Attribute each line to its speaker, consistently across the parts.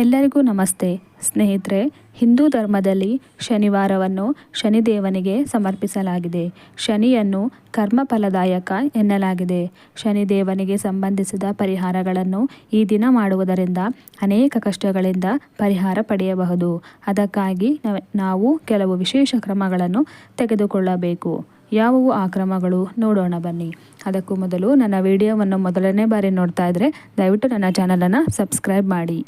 Speaker 1: ಎಲ್ಲರಿಗೂ ನಮಸ್ತೆ. ಸ್ನೇಹಿತರೆ, ಹಿಂದೂ ಧರ್ಮದಲ್ಲಿ ಶನಿವಾರವನ್ನು ಶನಿದೇವನಿಗೆ ಸಮರ್ಪಿಸಲಾಗಿದೆ. ಶನಿಯನ್ನು ಕರ್ಮಫಲದಾಯಕ ಎನ್ನಲಾಗಿದೆ. ಶನಿದೇವನಿಗೆ ಸಂಬಂಧಿಸಿದ ಪರಿಹಾರಗಳನ್ನು ಈ ದಿನ ಮಾಡುವುದರಿಂದ ಅನೇಕ ಕಷ್ಟಗಳಿಂದ ಪರಿಹಾರ ಪಡೆಯಬಹುದು. ಅದಕ್ಕಾಗಿ ನಾವು ಕೆಲವು ವಿಶೇಷ ಕ್ರಮಗಳನ್ನು ತೆಗೆದುಕೊಳ್ಳಬೇಕು. ಯಾವುವು ಆ ಕ್ರಮಗಳು? ನೋಡೋಣ ಬನ್ನಿ. ಅದಕ್ಕೂ ಮೊದಲು ನನ್ನ ವಿಡಿಯೋವನ್ನು ಮೊದಲನೇ ಬಾರಿ ನೋಡ್ತಾ ಇದ್ದರೆ ದಯವಿಟ್ಟು ನನ್ನ ಚಾನಲನ್ನು ಸಬ್ಸ್ಕ್ರೈಬ್ ಮಾಡಿ.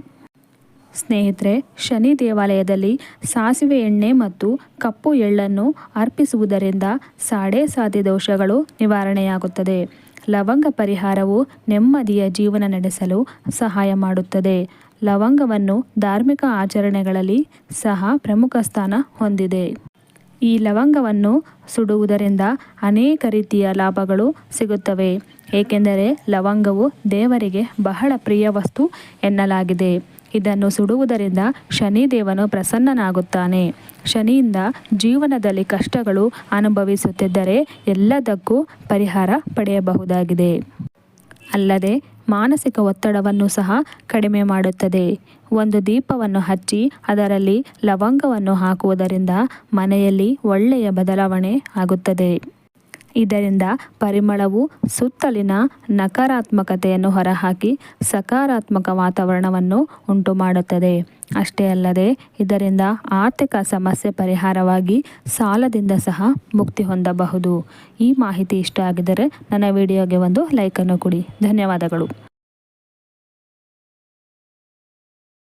Speaker 1: ಸ್ನೇಹಿತರೆ, ಶನಿ ದೇವಾಲಯದಲ್ಲಿ ಸಾಸಿವೆ ಎಣ್ಣೆ ಮತ್ತು ಕಪ್ಪು ಎಳ್ಳನ್ನು ಅರ್ಪಿಸುವುದರಿಂದ ಸಾಡೆ ಸಾತಿ ದೋಷಗಳು ನಿವಾರಣೆಯಾಗುತ್ತದೆ. ಲವಂಗ ಪರಿಹಾರವು ನೆಮ್ಮದಿಯ ಜೀವನ ನಡೆಸಲು ಸಹಾಯ ಮಾಡುತ್ತದೆ. ಲವಂಗವನ್ನು ಧಾರ್ಮಿಕ ಆಚರಣೆಗಳಲ್ಲಿ ಸಹ ಪ್ರಮುಖ ಸ್ಥಾನ ಹೊಂದಿದೆ. ಈ ಲವಂಗವನ್ನು ಸುಡುವುದರಿಂದ ಅನೇಕ ರೀತಿಯ ಲಾಭಗಳು ಸಿಗುತ್ತವೆ. ಏಕೆಂದರೆ ಲವಂಗವು ದೇವರಿಗೆ ಬಹಳ ಪ್ರಿಯ ವಸ್ತು ಎನ್ನಲಾಗಿದೆ. ಇದನ್ನು ಸುಡುವುದರಿಂದ ಶನಿದೇವನು ಪ್ರಸನ್ನನಾಗುತ್ತಾನೆ. ಶನಿಯಿಂದ ಜೀವನದಲ್ಲಿ ಕಷ್ಟಗಳು ಅನುಭವಿಸುತ್ತಿದ್ದರೆ ಎಲ್ಲದಕ್ಕೂ ಪರಿಹಾರ ಪಡೆಯಬಹುದಾಗಿದೆ. ಅಲ್ಲದೆ ಮಾನಸಿಕ ಒತ್ತಡವನ್ನು ಸಹ ಕಡಿಮೆ ಮಾಡುತ್ತದೆ. ಒಂದು ದೀಪವನ್ನು ಹಚ್ಚಿ ಅದರಲ್ಲಿ ಲವಂಗವನ್ನು ಹಾಕುವುದರಿಂದ ಮನೆಯಲ್ಲಿ ಒಳ್ಳೆಯ ಬದಲಾವಣೆ ಆಗುತ್ತದೆ. ಇದರಿಂದ ಪರಿಮಳವು ಸುತ್ತಲಿನ ನಕಾರಾತ್ಮಕತೆಯನ್ನು ಹೊರಹಾಕಿ ಸಕಾರಾತ್ಮಕ ವಾತಾವರಣವನ್ನು ಉಂಟು ಮಾಡುತ್ತದೆ ಅಷ್ಟೇ ಅಲ್ಲದೆ, ಇದರಿಂದ ಆರ್ಥಿಕ ಸಮಸ್ಯೆ ಪರಿಹಾರವಾಗಿ ಸಾಲದಿಂದ ಸಹ ಮುಕ್ತಿ ಹೊಂದಬಹುದು. ಈ ಮಾಹಿತಿ ಇಷ್ಟ ಆಗಿದ್ದರೆ ನನ್ನ ವಿಡಿಯೋಗೆ ಒಂದು ಲೈಕನ್ನು ಕೊಡಿ. ಧನ್ಯವಾದಗಳು.